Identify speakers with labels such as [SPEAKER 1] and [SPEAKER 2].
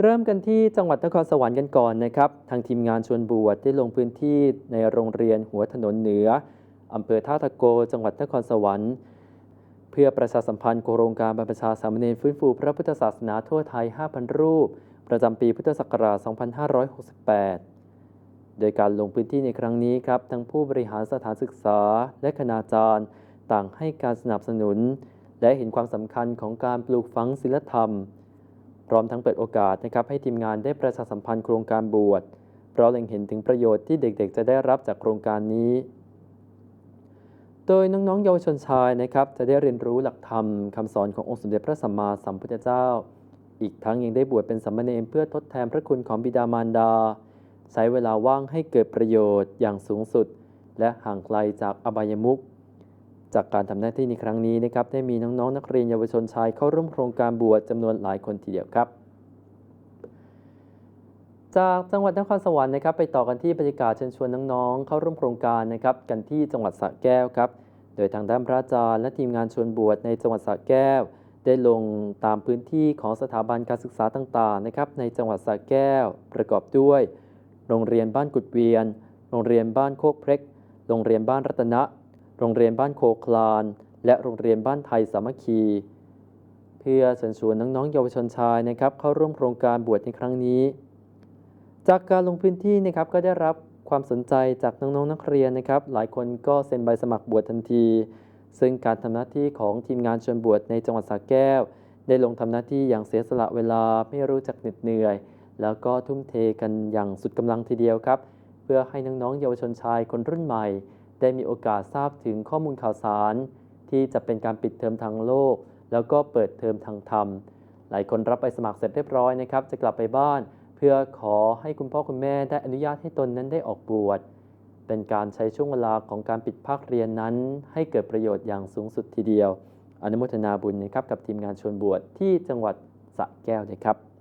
[SPEAKER 1] เริ่มกันที่จังหวัดนครสวรรค์กันก่อนนะครับ ทางทีมงานชวนบวชได้ลงพื้นที่ในโรงเรียนหัวถนนเหนืออำเภอท่าตะโก จังหวัดนครสวรรค์ เพื่อประชาสัมพันธ์โครงการบรรพชาสามเณรฟื้นฟูพระพุทธศาสนาทั่วไทย 5,000 รูป ประจำปีพุทธศักราช 2568 โดยการลงพื้นที่ในครั้งนี้ครับ ทั้งผู้บริหารสถานศึกษาและคณาจารย์ ต่างให้การสนับสนุน และเห็นความสำคัญของการปลูกฝังศีลธรรม ร้อมทั้งเปิดโอกาสนะครับให้ทีมงานได้ประชาสัมพันธ์โครงการบวช เพราะเล็งเห็นถึงประโยชน์ที่เด็กๆ จะได้รับจากโครงการนี้ โดยน้องๆเยาวชนชายนะครับจะได้เรียนรู้หลักธรรมคำสอนขององค์สมเด็จพระสัมมาสัมพุทธเจ้า อีกทั้งยังได้บวชเป็นสามเณรเพื่อทดแทนพระคุณของบิดามารดา ใช้เวลาว่างให้เกิดประโยชน์อย่างสูงสุด และห่างไกลจากอบายมุข จากการทำหน้าที่ในครั้งนี้นะครับได้มีน้องๆนักเรียนเยาวชนชายเข้าร่วมโครงการบวชจำนวนหลายคนทีเดียวครับ จากจังหวัดนครสวรรค์นะครับ ไปต่อกันที่บรรยากาศเชิญชวนน้องๆเข้าร่วมโครงการนะครับกันที่จังหวัดสระแก้วครับ โดยทางด้านพระอาจารย์และทีมงานชวนบวชในจังหวัดสระแก้ว ได้ลงตามพื้นที่ของสถาบันการศึกษาต่างๆนะครับในจังหวัดสระแก้ว ประกอบด้วย โรงเรียนบ้านกุดเวียน โรงเรียนบ้านโคกเพล็ก โรงเรียนบ้านรัตนะ โรงเรียนบ้านโคคลาน และโรงเรียนบ้านไทยสามัคคี เพื่อเชิญชวนน้องๆเยาวชนชายนะครับเข้าร่วมโครงการบวชในครั้งนี้ จากการลงพื้นที่นะครับก็ได้รับความสนใจจากน้องๆนักเรียนนะครับ หลายคนก็เซ็นใบสมัครบวชทันที ซึ่งการทำหน้าที่ของทีมงานชวนบวชในจังหวัดสระแก้ว ได้ลงทำหน้าที่อย่างเสียสละเวลาไม่รู้จักเหน็ดเหนื่อย แล้วก็ทุ่มเทกันอย่างสุดกำลังทีเดียวครับ เพื่อให้น้องๆเยาวชนชายคนรุ่นใหม่ ได้มีโอกาสทราบถึงข้อมูลข่าวสาร ที่จะเป็นการปิดเทอมทางโลก แล้วก็เปิดเทอมทางธรรม หลายคนรับไปสมัครเสร็จเรียบร้อยนะครับ จะกลับไปบ้าน เพื่อขอให้คุณพ่อคุณแม่ได้อนุญาตให้ตนนั้นได้ออกบวชเป็นการใช้ช่วงเวลาของการปิดภาคเรียนนั้น ให้เกิดประโยชน์อย่างสูงสุดทีเดียว อนุโมทนาบุญนะครับกับทีมงานชวนบวชที่จังหวัดสระแก้วนะครับ